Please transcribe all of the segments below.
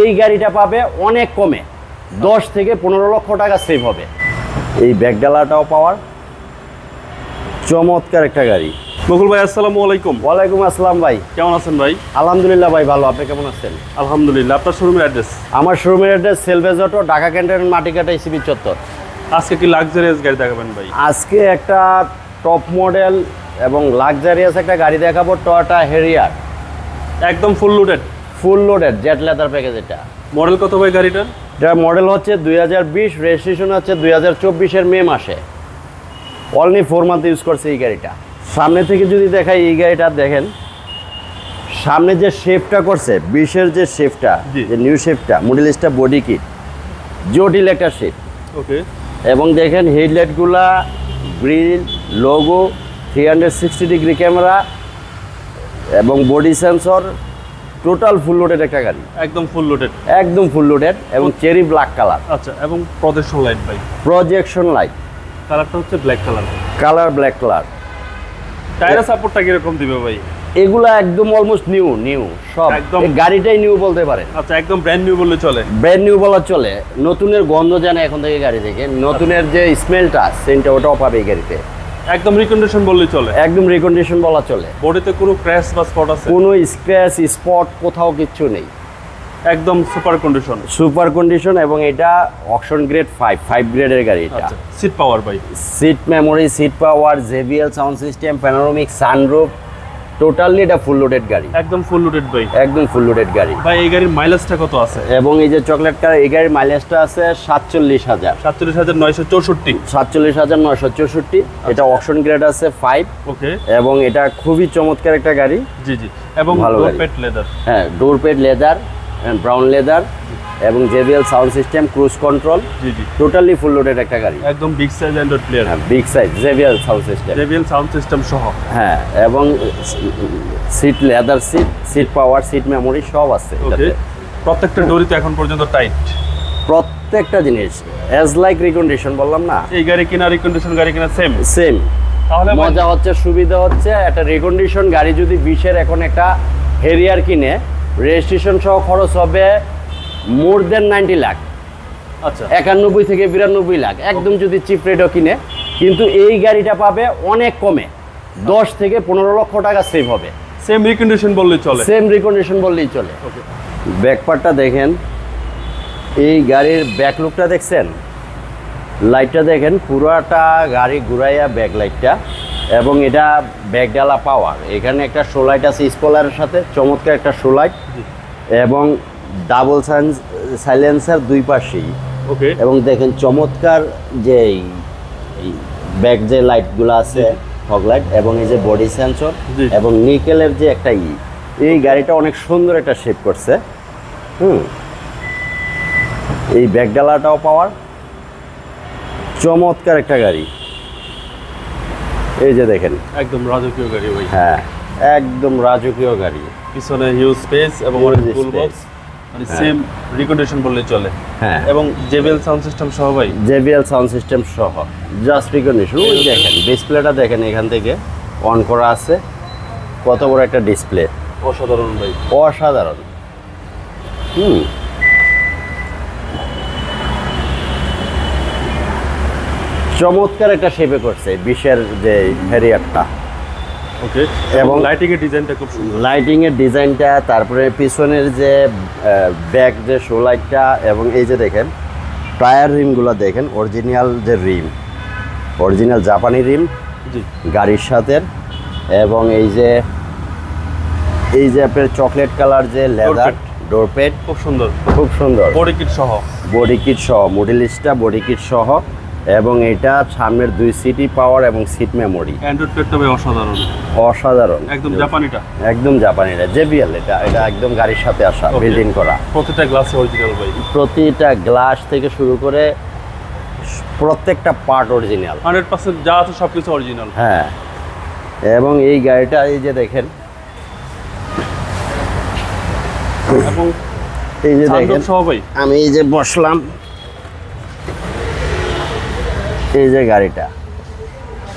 এই গাড়িটা পাবে অনেক কমে। দশ থেকে পনেরো লক্ষ টাকা সেভ হবে। এই ব্যাগডালাটাও পাওয়ার চমৎকার একটা গাড়ি। বকুল ভাই আসসালামু আলাইকুম। ওয়ালাইকুম আসসালাম ভাই। কেমন আছেন ভাই? আলহামদুলিল্লাহ ভাই ভালো। আপনি কেমন আছেন? আলহামদুলিল্লাহ। আপনার শোরুমের অ্যাড্রেস আমার শোরুমের address salvage auto Dhaka cantonment Matikata ECB চত্বর। আজকে কি লাক্সারিয়াস গাড়ি দেখাবেন ভাই? আজকে একটা টপ মডেল এবং লাক্সারিয়াস একটা গাড়ি দেখাবো টয়টা হেরিয়ার একদম full loaded full loaded jet leather package এটা। মডেল কত ভাই গাড়িটার যার মডেল হচ্ছে দুই হাজার বিশ রেজিস্ট্রেশন হচ্ছে দুই হাজার চব্বিশের মে মাসে। অনলি ফোর মান্থ ইউজ করছে এই গাড়িটা। সামনে থেকে যদি দেখাই এই গাড়িটা দেখেন সামনে যে শেপটা করছে বিশের যে শেপটা যে নিউ শেপটা মডেলিস্টটা বডি কিট জটিল একটা শেপ ওকে এবং দেখেন হেডলাইটগুলা grill logo three hundred sixty degree camera এবং body sensor total full loaded একটা গাড়ি। একদম ফুল লোডেড একদম ফুল লোডেড এবং চেরি ব্ল্যাক কালার আচ্ছা এবং প্রজেকশন লাইট ভাই। প্রজেকশন লাইট কালারটা হচ্ছে black colour colour black colour টায়ারের সাপোর্টটা কীরকম দিবে ভাই? এগুলা একদম অলমোস্ট নিউ নিউ সব। একদম। গাড়িটাই নিউ বলতে পারে। আচ্ছা একদম ব্র্যান্ড নিউ বললে চলে। ব্র্যান্ড নিউ বলা চলে। নতুনের গন্ধ জানে এখন থেকে গাড়ি থেকে নতুনের যে স্মেলটা সেন্টটা ওটাও পাবে এই গাড়িতে। একদম রিকন্ডিশন বললেই চলে। একদম রিকন্ডিশন বলা চলে। বডিতে কোনো ক্র্যাশ বা স্পট আছে? কোনো স্ক্র্যাচ স্পট কোথাও কিছু নেই। একদম সুপার কন্ডিশন সুপার কন্ডিশন এবং এটা অকশন গ্রেড ফাইভ ফাইভ গ্রেডের গাড়ি এটা। আচ্ছা সিট পাওয়ার ভাই। Seat memory seat power JBL sound system panoramic sunroof totally এটা ফুল লোডেড গাড়ি। একদম ফুল লোডেড ভাই। একদম ফুল লোডেড গাড়ি। ভাই এই গাড়ির মাইলেজটা কত আছে? এবং এই যে চকলেট কালার এই গাড়ির মাইলেজটা আছে সাতচল্লিশ হাজার। সাতচল্লিশ হাজার নয়শো চৌষট্টি। সাতচল্লিশ হাজার নয়শো চৌষট্টি। এটা অকশন গ্রেড আছে ফাইভ ওকে। এবং এটা খুবই চমৎকার একটা গাড়ি। জি জি। এবং ভালো পেট লেদার হ্যাঁ door pad leather brown leather এবং JBL sound system cruise control totally full loaded একটা গাড়ি। একদম বিগ সাইজ অ্যান্ড্রয়েড প্লেয়ার হ্যাঁ big size JBL sound system JBL sound system সহ। হ্যাঁ এবং seat leather seat seat power seat memory সব আছে প্রত্যেকটা ডোরি তো এখন পর্যন্ত টাইট প্রত্যেকটা জিনিস অ্যাজ লাইক রিকন্ডিশন বললাম না? এই গাড়ি কিনা রিকন্ডিশন গাড়ি কিনা সেম সেম তাহলে মজা হচ্ছে সুবিধা হচ্ছে একটা রিকন্ডিশন গাড়ি যদি বিশের এখন একটা হেরিয়ার কিনে রেজিস্ট্রেশন সহ খরচ হবে মোর দেন নাইনটি লাখ। আচ্ছা। একানব্বই থেকে বিরানব্বই লাখ। একদম যদি চিপ রেটও কিনে কিন্তু এই গাড়িটা পাবে অনেক কমে। দশ থেকে পনেরো লক্ষ টাকা সেভ হবে। সেম রিকন্ডিশন বললেই চলে। সেম রিকন্ডিশন বললেই চলে। ওকে ব্যাকপার্টটা দেখেন। এই গাড়ির ব্যাক লুকটা দেখছেন? লাইটটা দেখেন পুরাটা গাড়ি ঘুরাইয়া ব্যাক লাইটটা এবং এটা ব্যাকডালা পাওয়ার এখানে একটা শো লাইট আছে স্পলারের সাথে চমৎকার একটা শো লাইট জি। এবং ডাবল সাইন্স সাইলেন্সার দুই পাশেই। ওকে। এবং দেখেন চমৎকার যে ব্যাক যে লাইটগুলো আছে ফগ লাইট এবং এই যে বডি সেন্সর এবং নিকেলের যে একটা ই এই গাড়িটা অনেক সুন্দর একটা শেপ করছে। হুম। এই ব্যাকডালাটাও পাওয়ার। চমৎকার একটা গাড়ি। এই যে দেখেন। একদম রাজকীয় গাড়ি ভাই। হ্যাঁ একদম রাজকীয় গাড়ি। পিছনে হিউজ স্পেস এবং অনেক টুল বক্স। মানে সেম রিকন্ডিশন বললে চলে। হ্যাঁ। এবং জেবিএল সাউন্ড সিস্টেম সহ ভাই? জেবিএল সাউন্ড সিস্টেম সহ। জাস্ট রিকন্ডিশন ওই দেখেন ডিসপ্লেটা দেখেন এখান থেকে। অন করা আছে। কত বড় একটা ডিসপ্লে অসাধারণ ভাই। অসাধারণ। হুম। চমৎকার একটা শেপে করছে বিশের যে হ্যারিয়ারটা ওকে এবং লাইটিং এর ডিজাইনটা খুব সুন্দর। লাইটিং এর ডিজাইনটা তারপরে পিছনের যে ব্যাক যে শো লাইটটা এবং এই যে দেখেন টায়ার রিমগুলো দেখেন অরিজিনাল যে রিম অরিজিনাল জাপানি রিম গাড়ির সাথে এবং এই যে এই যে আপনার চকলেট কালার যে লেদার ডোরপেট খুব সুন্দর। খুব সুন্দর। বডি কিট সহ। বডি কিট সহ মডেলিস্টটা বডি কিট সহ। এবং এটা সামনের দুই সিটি পাওয়ার এবং সিট মেমোরি। অ্যান্ড্রয়েড ভাই অসাধারণ। অসাধারণ। একদম জাপানিটা। একদম জাপানিরা জেবিএল এটা এটা একদম গাড়ির সাথে আসা. বিল্ড ইন করা। প্রতিটা গ্লাসে অরিজিনাল ভাই। প্রতিটা গ্লাস থেকে শুরু করে প্রত্যেকটা পার্ট অরিজিনাল হান্ড্রেড পার্সেন্ট যা আছে সব কিছু অরিজিনাল হ্যাঁ। এবং এই গাড়িটা এই যে দেখেন। এবং এই যে দেখেন। ভাই। আমি এই যে বসলাম এই যে গাড়িটা।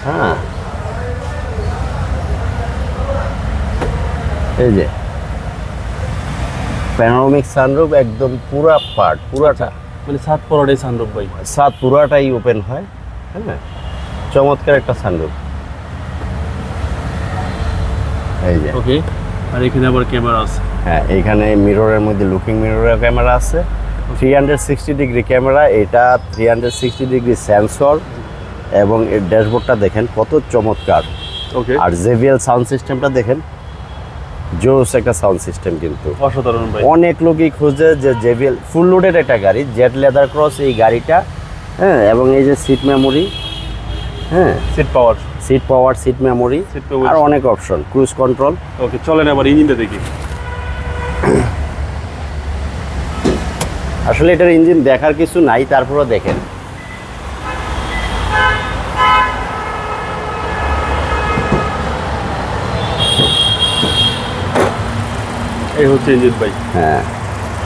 হ্যাঁ। এই যে। প্যানোরামিক সানরুফ একদম পুরা পার্ট। পুরাটা মানে সাত পরোটাই সানরূপ ভাই। সাত পুরাটাই ওপেন হয় হ্যাঁ চমৎকার একটা সানরুফ এই যে। ওকে আর এখানে আবার ক্যামেরা আছে। হ্যাঁ এখানে মিররের মধ্যে লুকিং মিররের ক্যামেরা আছে। Three hundred sixty degree camera এটা three hundred sixty degree sensor এবং এর ড্যাশবোর্ডটা দেখেন কত চমৎকার। ওকে আর জেভিএল সাউন্ড সিস্টেমটা দেখেন জোস একটা সাউন্ড সিস্টেম কিন্তু। অসাধারণ ভাই। অনেক লোকই খুঁজে যে জেভিএল ফুল লোডেড একটা গাড়ি জেট লেদার ক্রস এই গাড়িটা হ্যাঁ এবং এই যে সিট মেমোরি হ্যাঁ। Seat power seat power seat memory আর অনেক অপশন ক্রুজ কন্ট্রোল ওকে চলেন আবার ইঞ্জিনটা দেখি। আসলে এটার ইঞ্জিন দেখার কিছু নাই তারপরও দেখেন। এই হচ্ছে ইঞ্জিন ভাই। হ্যাঁ।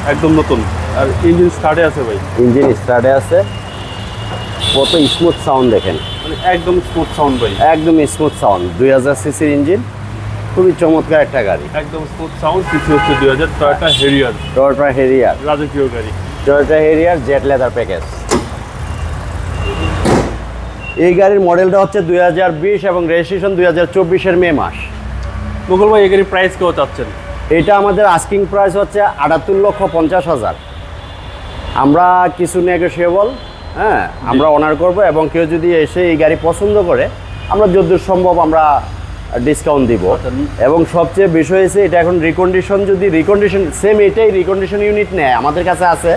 একদম নতুন। আর ইঞ্জিন স্টার্টে আছে ভাই। ইঞ্জিন স্টার্টে আছে। কত স্মুথ সাউন্ড দেখেন। মানে একদম স্মুথ সাউন্ড ভাই। একদম স্মুথ সাউন্ড দুই হাজার সিসির ইঞ্জিন। খুবই চমৎকার একটা গাড়ি। একদম স্মুথ সাউন্ড কিছু হচ্ছে দুই হাজার টয়টা হেরিয়ার। Toyota Harrier. রাজকীয় গাড়ি। Toyota Harrier jet leather package এই গাড়ির মডেলটা হচ্ছে দুই হাজার বিশ এবং রেজিস্ট্রেশন দুই হাজার চব্বিশের মে মাস। মুঘল ভাই এই গাড়ির প্রাইস কেউ চাচ্ছেন? এটা আমাদের আস্কিং প্রাইস হচ্ছে আটাত্তর লক্ষ পঞ্চাশ হাজার। আমরা কিছু নেগোসিয়েবল হ্যাঁ আমরা অনার করব এবং কেউ যদি এসে এই গাড়ি পছন্দ করে আমরা যতদূর সম্ভব আমরা ডিসকাউন্ট দিব। আচ্ছা। এবং সবচেয়ে বিষয় হয়েছে এটা এখন রিকন্ডিশন যদি রিকন্ডিশন সেম এটাই রিকন্ডিশন ইউনিট নেয় আমাদের কাছে আছে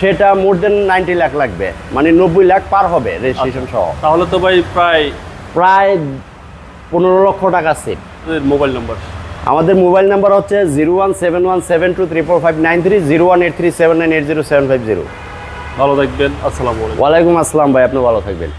সেটা মোর দেন নাইনটি লাখ লাগবে। মানে নব্বই লাখ পার হবে রেজিস্ট্রেশন সহ। তাহলে তো ভাই প্রায় প্রায় পনেরো লক্ষ টাকা সিট মোবাইল নাম্বার আমাদের মোবাইল নাম্বার হচ্ছে zero one seven one seven two three four five nine three zero one eight three seven nine eight zero seven five zero. ভালো থাকবেন আসসালামু আলাইকুম। ওয়ালাইকুম আসসালাম ভাই আপনি ভালো থাকবেন।